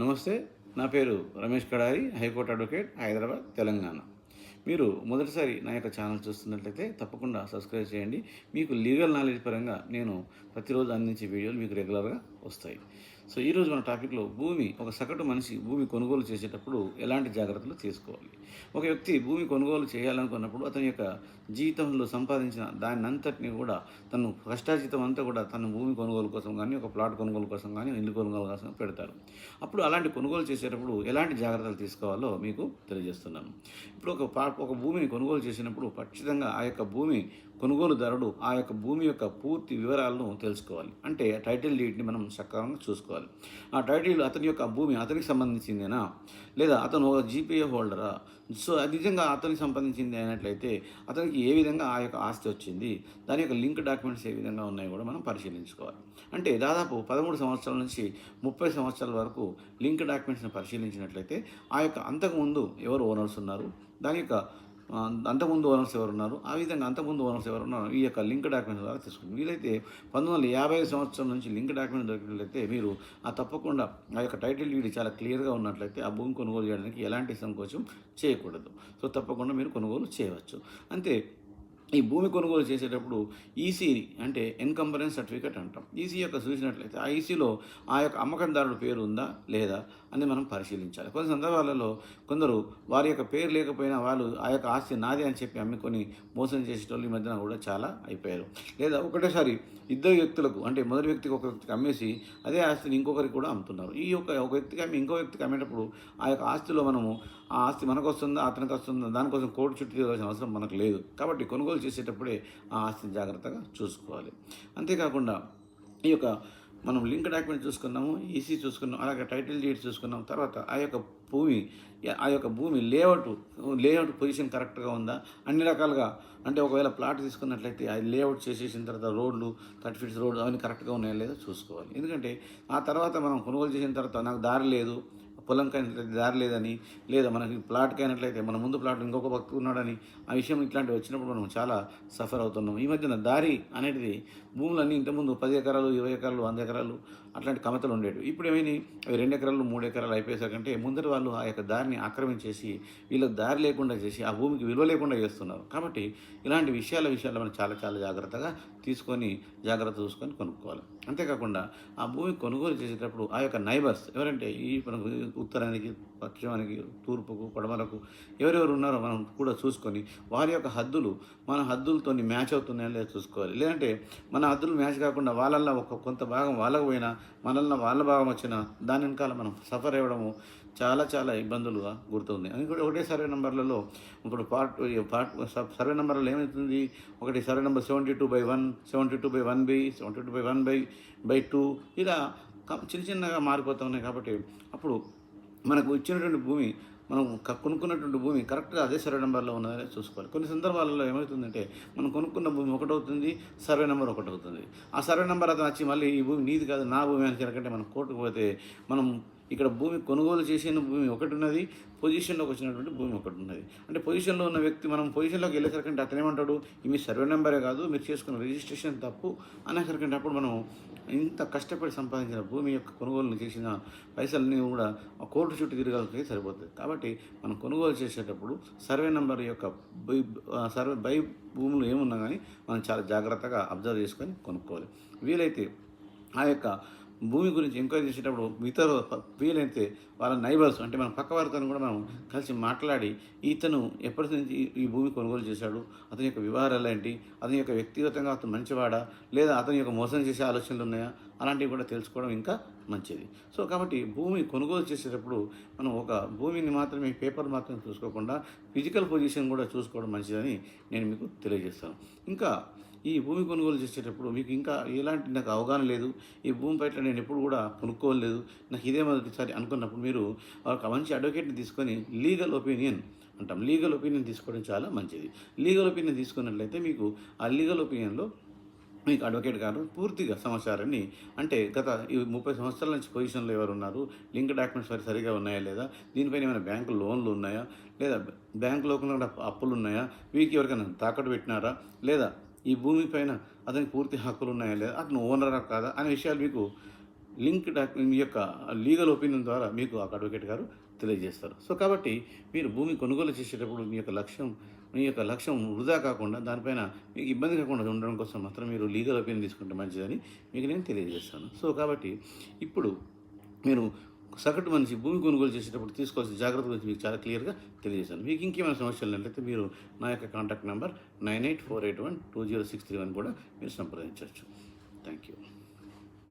నమస్తే నా పేరు Ramesh Kadari high court advocate Hyderabad Telangana. మీరు మొదటిసారి నా యొక్క ఛానల్ చూస్తున్నట్లయితే తప్పకుండా సబ్స్క్రైబ్ చేయండి. మీకు లీగల్ నాలెడ్జ్ పరంగా నేను ప్రతిరోజు అందించే వీడియోలు మీకు రెగ్యులర్గా వస్తాయి. సో ఈరోజు మన టాపిక్లో భూమి ఒక సగటు మనిషి భూమి కొనుగోలు చేసేటప్పుడు ఎలాంటి జాగ్రత్తలు తీసుకోవాలి? ఒక వ్యక్తి భూమి కొనుగోలు చేయాలనుకున్నప్పుడు అతని యొక్క జీవితంలో సంపాదించిన దాన్నంతటిని కూడా తను కష్టాజీతం అంతా కూడా తన భూమి కొనుగోలు కోసం కానీ ఒక ప్లాట్ కొనుగోలు కోసం కానీ ఇల్లు కొనుగోలు కోసం పెడతారు. అప్పుడు అలాంటి కొనుగోలు చేసేటప్పుడు ఎలాంటి జాగ్రత్తలు తీసుకోవాలో మీకు తెలియజేస్తున్నాను. ఇప్పుడు ఒక ఒక భూమిని కొనుగోలు చేసినప్పుడు ఖచ్చితంగా ఆ యొక్క భూమి కొనుగోలుదారుడు ఆ యొక్క భూమి యొక్క పూర్తి వివరాలను తెలుసుకోవాలి. అంటే టైటిల్ డీడ్ని మనం సక్రమంగా చూసుకోవాలి. ఆ టైటిల్ అతని యొక్క భూమి అతనికి సంబంధించిందేనా? లేదా అతను ఒక జీపీఏ హోల్డరా సో అది నిజంగా అతనికి సంబంధించింది అయినట్లయితే అతనికి ఏ విధంగా ఆ యొక్క ఆస్తి వచ్చింది? దాని యొక్క లింక్ డాక్యుమెంట్స్ ఏ విధంగా ఉన్నాయో కూడా మనం పరిశీలించుకోవాలి. అంటే దాదాపు పదమూడు సంవత్సరాల నుంచి ముప్పై సంవత్సరాల వరకు లింక్ డాక్యుమెంట్స్ని పరిశీలించినట్లయితే ఆ యొక్క అంతకుముందు ఎవరు ఓనర్స్ ఉన్నారు? దాని యొక్క అంతకుముందు ఓనర్స్ ఎవరు ఉన్నారు ఆ విధంగా అంతకుముందు ఓనర్స్ ఎవరు ఉన్నారు ఈ యొక్క లింక్ డాక్యుమెంట్స్ ద్వారా తీసుకుంది వీలైతే పంతొమ్మిది వందల యాభై సంవత్సరం నుంచి లింక్ డాక్యుమెంట్ దొరికినట్లయితే మీరు ఆ తప్పకుండా ఆ యొక్క టైటిల్ డీడ్ చాలా క్లియర్గా ఉన్నట్లయితే ఆ భూమి కొనుగోలు చేయడానికి ఎలాంటి సంకోచం చేయకూడదు. సో తప్పకుండా మీరు కొనుగోలు చేయవచ్చు. అంతే. ఈ భూమి కొనుగోలు చేసేటప్పుడు ఈసీ అంటే ఎన్కంబరెన్స్ సర్టిఫికేట్ అంటాం. ఈసీ యొక్క చూసినట్లయితే ఆ ఈసీలో ఆ యొక్క అమ్మకందారుడు పేరు ఉందా లేదా అని మనం పరిశీలించాలి. కొన్ని సందర్భాలలో కొందరు వారి యొక్క పేరు లేకపోయినా వాళ్ళు ఆ యొక్క ఆస్తి నాది అని చెప్పి అమ్ముకొని మోసం చేసేటోళ్ళు ఈ మధ్యన కూడా చాలా అయిపోయారు. లేదా ఒకటేసారి ఇద్దరు వ్యక్తులకు అంటే మొదటి వ్యక్తికి ఒక వ్యక్తికి అమ్మేసి అదే ఆస్తిని ఇంకొకరికి కూడా అమ్ముతున్నారు. ఈ యొక్క ఒక వ్యక్తికి అమ్మి ఇంకో వ్యక్తికి అమ్మేటప్పుడు ఆ యొక్క ఆస్తిలో మనము ఆ ఆస్తి మనకు వస్తుందా అతనికి వస్తుందా దానికోసం కోర్టు చుట్టూ తిరగాల్సిన అవసరం మనకు లేదు. కాబట్టి కొనుగోలు చేసేటప్పుడే ఆ ఆస్తిని జాగ్రత్తగా చూసుకోవాలి. అంతేకాకుండా ఈ యొక్క మనం లింక్ డాక్యుమెంట్ చూసుకున్నాము ఈసీ చూసుకున్నాం అలాగే టైటిల్ డీడ్ చూసుకున్నాం తర్వాత ఆ యొక్క భూమి ఆ యొక్క భూమి లేఅవుట్ లేఅవుట్ పొజిషన్ కరెక్ట్గా ఉందా? అన్ని రకాలుగా అంటే ఒకవేళ ప్లాట్ తీసుకున్నట్లయితే అది లేఅవుట్ చేసేసిన తర్వాత రోడ్లు థర్టీ ఫీట్స్ రోడ్లు అవన్నీ కరెక్ట్గా ఉన్నాయా లేదో చూసుకోవాలి. ఎందుకంటే ఆ తర్వాత మనం కొనుగోలు చేసిన తర్వాత నాకు దారి లేదు పొలంకి అయినట్లయితే దారి లేదని లేదా మనకి ప్లాట్కి అయినట్లయితే మన ముందు ప్లాట్ ఇంకొక భక్తి ఉన్నాడని ఆ విషయం ఇట్లాంటివి వచ్చినప్పుడు మనం చాలా సఫర్ అవుతున్నాం. ఈ మధ్యన దారి అనేది భూములన్నీ ఇంతకుముందు పది ఎకరాలు ఇరవై ఎకరాలు వంద ఎకరాలు అట్లాంటి కమతలు ఉండేవి. ఇప్పుడు ఏమైనా అవి రెండు ఎకరాలు మూడు ఎకరాలు అయిపోయేసరికంటే ముందర వాళ్ళు ఆ యొక్క దారిని ఆక్రమించేసి వీళ్ళకి దారి లేకుండా చేసి ఆ భూమికి విలువ లేకుండా చేస్తున్నారు. కాబట్టి ఇలాంటి విషయాల విషయాల్లో మనం చాలా చాలా జాగ్రత్తగా తీసుకొని జాగ్రత్త చూసుకొని కొనుక్కోవాలి. అంతేకాకుండా ఆ భూమి కొనుగోలు చేసేటప్పుడు ఆ యొక్క నైబర్స్ ఎవరంటే ఈ మనకు ఉత్తరానికి పశ్చిమానికి తూర్పుకు పడమరకు ఎవరెవరు ఉన్నారో మనం కూడా చూసుకొని వారి యొక్క హద్దులు మన హద్దులతో మ్యాచ్ అవుతున్నాయని లేదా చూసుకోవాలి. లేదంటే మన హద్దులు మ్యాచ్ కాకుండా వాళ్ళల్లో ఒక కొంత భాగం వాళ్ళకు పోయినా మనల్ని వాళ్ళ భాగం వచ్చినా దాని వెనకాల మనం సఫర్ అవ్వడము చాలా చాలా ఇబ్బందులుగా గుర్తుంది. అది ఒకటే సర్వే నెంబర్లలో ఇప్పుడు పార్ట్ పార్ట్ సర్వే నెంబర్లో ఏమవుతుంది ఒకటి survey number seventy two by one seventy two by one by seventy two by one by by two ఇలా చిన్న చిన్నగా మారిపోతూ ఉన్నాయి కాబట్టి అప్పుడు మనకు ఇచ్చినటువంటి భూమి మనం కొనుక్కున్నటువంటి భూమి కరెక్ట్గా అదే సర్వే నెంబర్లో ఉన్నదని చూసుకోవాలి. కొన్ని సందర్భాలలో ఏమవుతుందంటే మనం కొనుక్కున్న భూమి ఒకటవుతుంది సర్వే నెంబర్ ఒకటవుతుంది. ఆ సర్వే నెంబర్ అతను వచ్చి మళ్ళీ ఈ భూమి నీది కాదు నా భూమి అని చెప్పకంటే మనం కోర్టుకు పోతే మనం ఇక్కడ భూమి కొనుగోలు చేసిన భూమి ఒకటి ఉన్నది పొజిషన్లోకి వచ్చినటువంటి భూమి ఒకటి ఉన్నది అంటే పొజిషన్లో ఉన్న వ్యక్తి మనం పొజిషన్లోకి వెళ్ళేసరికంటే అతను ఏమంటాడు? "ఇది మీ సర్వే నెంబరే కాదు మీరు చేసుకున్న రిజిస్ట్రేషన్ తప్పు అనేసరికంటే అప్పుడు మనం ఇంత కష్టపడి సంపాదించిన భూమి యొక్క కొనుగోలు చేసిన పైసల్ని కూడా ఆ కోర్టు చుట్టూ తిరగాల్సి సరిపోతుంది కాబట్టి మనం కొనుగోలు చేసేటప్పుడు సర్వే నెంబర్ యొక్క బై సర్వే బై భూములు ఏమున్నా కానీ మనం చాలా జాగ్రత్తగా అబ్జర్వ్ చేసుకొని కొనుక్కోవాలి. వీలైతే ఆ యొక్క భూమి గురించి ఎంక్వైరీ చేసేటప్పుడు మిగతా వీలైతే వాళ్ళ నైబర్స్ అంటే మన పక్క వారితో కూడా మనం కలిసి మాట్లాడి ఇతను ఎప్పటి నుంచి ఈ- ఈ భూమి కొనుగోలు చేశాడు అతని యొక్క వివరాలు ఏంటి అతని యొక్క వ్యక్తిగతంగా అతను మంచివాడా లేదా అతని యొక్క మోసం చేసే ఆలోచనలు ఉన్నాయా అలాంటివి కూడా తెలుసుకోవడం ఇంకా మంచిది. సో కాబట్టి భూమి కొనుగోలు చేసేటప్పుడు మనం ఒక భూమిని మాత్రమే పేపర్ మాత్రమే చూసుకోకుండా ఫిజికల్ పొజిషన్ కూడా చూసుకోవడం మంచిదని నేను మీకు తెలియజేస్తాను. ఇంకా ఈ భూమి కొనుగోలు చేసేటప్పుడు మీకు ఇంకా ఎలాంటి నాకు అవగాహన లేదు. ఈ భూమి పట్ల నేను ఎప్పుడు కూడా కొనుక్కోలేదు. నాకు ఇదే మొదటిసారి అనుకున్నప్పుడు మీరు ఒక మంచి అడ్వకేట్ని తీసుకొని లీగల్ ఒపీనియన్ అంటాం. లీగల్ ఒపీనియన్ తీసుకోవడం చాలా మంచిది. లీగల్ ఒపీనియన్ తీసుకున్నట్లయితే మీకు ఆ లీగల్ ఒపీనియన్లో మీకు అడ్వకేట్ గారు పూర్తిగా సమాచారాన్ని అంటే గత ఈ ముప్పై సంవత్సరాల నుంచి పొజిషన్లో ఎవరు ఉన్నారు? లింక్ డాక్యుమెంట్స్ వారి సరిగా ఉన్నాయా లేదా? దీనిపైన ఏమైనా బ్యాంకు లోన్లు ఉన్నాయా? లేదా బ్యాంకు కూడా అప్పులు ఉన్నాయా? వీరికి ఎవరికైనా తాకట్టు పెట్టినారా? లేదా ఈ భూమి పైన అతనికి పూర్తి హక్కులు ఉన్నాయా లేదా? అతను ఓనరా కాదా? అనే విషయాలు మీకు లింక్ డాక్యుమెంట్ మీ యొక్క లీగల్ ఒపీనియన్ ద్వారా మీకు ఆ అడ్వకేట్ గారు తెలియజేస్తారు. సో కాబట్టి మీరు భూమి కొనుగోలు చేసేటప్పుడు మీ యొక్క లక్ష్యం మీ యొక్క లక్ష్యం వృధా కాకుండా దానిపైన మీకు ఇబ్బంది కాకుండా ఉండడం కోసం మాత్రం మీరు లీగల్ ఒపీనియన్ తీసుకుంటే మంచిదని మీకు నేను తెలియజేస్తాను. సో కాబట్టి ఇప్పుడు మీరు సగటు మనిషి భూమి కొనుగోలు చేసేటప్పుడు తీసుకోవాల్సిన జాగ్రత్త గురించి మీకు చాలా క్లియర్గా తెలియజేశాను. మీకు ఇంకేమైనా సమస్యలు ఉన్నట్లయితే మీరు నా యొక్క contact number nine eight four eight one two zero six three one కూడా మీరు సంప్రదించవచ్చు. Thank you